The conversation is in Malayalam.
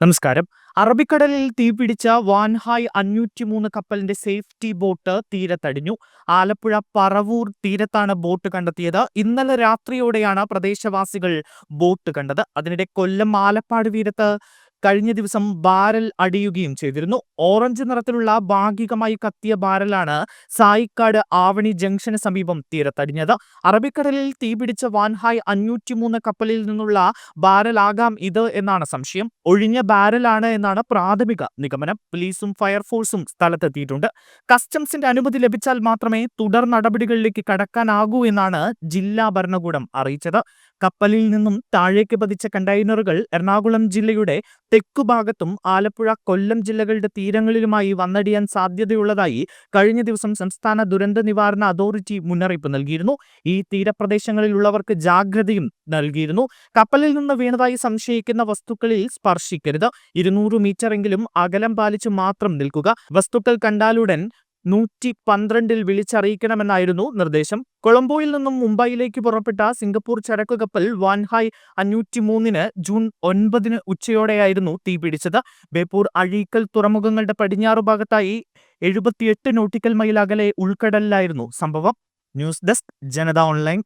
നമസ്കാരം. അറബിക്കടലിൽ തീപിടിച്ച വാൻഹായ് അഞ്ഞൂറ്റി മൂന്ന് കപ്പലിന്റെ സേഫ്റ്റി ബോട്ട് തീരത്തടിഞ്ഞു. ആലപ്പുഴ പറവൂർ തീരത്താണ് ബോട്ട് കണ്ടെത്തിയത്. ഇന്നലെ രാത്രിയോടെയാണ് പ്രദേശവാസികൾ ബോട്ട് കണ്ടത്. അതിനിടെ കൊല്ലം ആലപ്പാട് തീരത്ത് കഴിഞ്ഞ ദിവസം ബാരൽ അടിയുകയും ചെയ്തിരുന്നു. ഓറഞ്ച് നിറത്തിലുള്ള ഭാഗികമായി കത്തിയ ബാരലാണ് സായിക്കാട് ആവണി ജംഗ്ഷന് സമീപം തീരത്തടിഞ്ഞത്. അറബിക്കടലിൽ തീപിടിച്ച വാൻഹായ് അഞ്ഞൂറ്റിമൂന്ന് കപ്പലിൽ നിന്നുള്ള ബാരലാകാം ഇത് എന്നാണ് സംശയം. ഒഴിഞ്ഞ ബാരലാണ് എന്നാണ് പ്രാഥമിക നിഗമനം. പോലീസും ഫയർഫോഴ്സും സ്ഥലത്തെത്തിയിട്ടുണ്ട്. കസ്റ്റംസിന്റെ അനുമതി ലഭിച്ചാൽ മാത്രമേ തുടർ നടപടികളിലേക്ക് കടക്കാനാകൂ എന്നാണ് ജില്ലാ ഭരണകൂടം അറിയിച്ചത്. കപ്പലിൽ നിന്നും താഴേക്ക് പതിച്ച കണ്ടെയ്നറുകൾ എറണാകുളം ജില്ലയുടെ തെക്കുഭാഗത്തും ആലപ്പുഴ കൊല്ലം ജില്ലകളുടെ തീരങ്ങളിലുമായി വന്നടിയാൻ സാധ്യതയുള്ളതായി കഴിഞ്ഞ ദിവസം സംസ്ഥാന ദുരന്ത നിവാരണ അതോറിറ്റി മുന്നറിയിപ്പ് നൽകിയിരുന്നു. ഈ തീരപ്രദേശങ്ങളിലുള്ളവർക്ക് ജാഗ്രതയും നൽകിയിരുന്നു. കപ്പലിൽ നിന്ന് വീണതായി സംശയിക്കുന്ന വസ്തുക്കളിൽ സ്പർശിക്കരുത്. ഇരുന്നൂറ് മീറ്ററെങ്കിലും അകലം പാലിച്ച് മാത്രം നിൽക്കുക. വസ്തുക്കൾ കണ്ടാലുടൻ നൂറ്റി പന്ത്രണ്ടിൽ വിളിച്ചറിയിക്കണമെന്നായിരുന്നു നിർദ്ദേശം. കൊളംബോയിൽ നിന്നും മുംബൈയിലേക്ക് പുറപ്പെട്ട സിംഗപ്പൂർ ചരക്കു കപ്പൽ വാൻഹായ് അഞ്ഞൂറ്റി മൂന്നിന് ജൂൺ ഒൻപതിന് ഉച്ചയോടെയായിരുന്നു തീപിടിച്ചത് ബേപ്പൂർ അഴീക്കൽ തുറമുഖങ്ങളുടെ പടിഞ്ഞാറു ഭാഗത്തായി എഴുപത്തിയെട്ട് നോട്ടിക്കൽ മൈൽ അകലെ ഉൾക്കടലിലായിരുന്നു സംഭവം. News desk Janata online.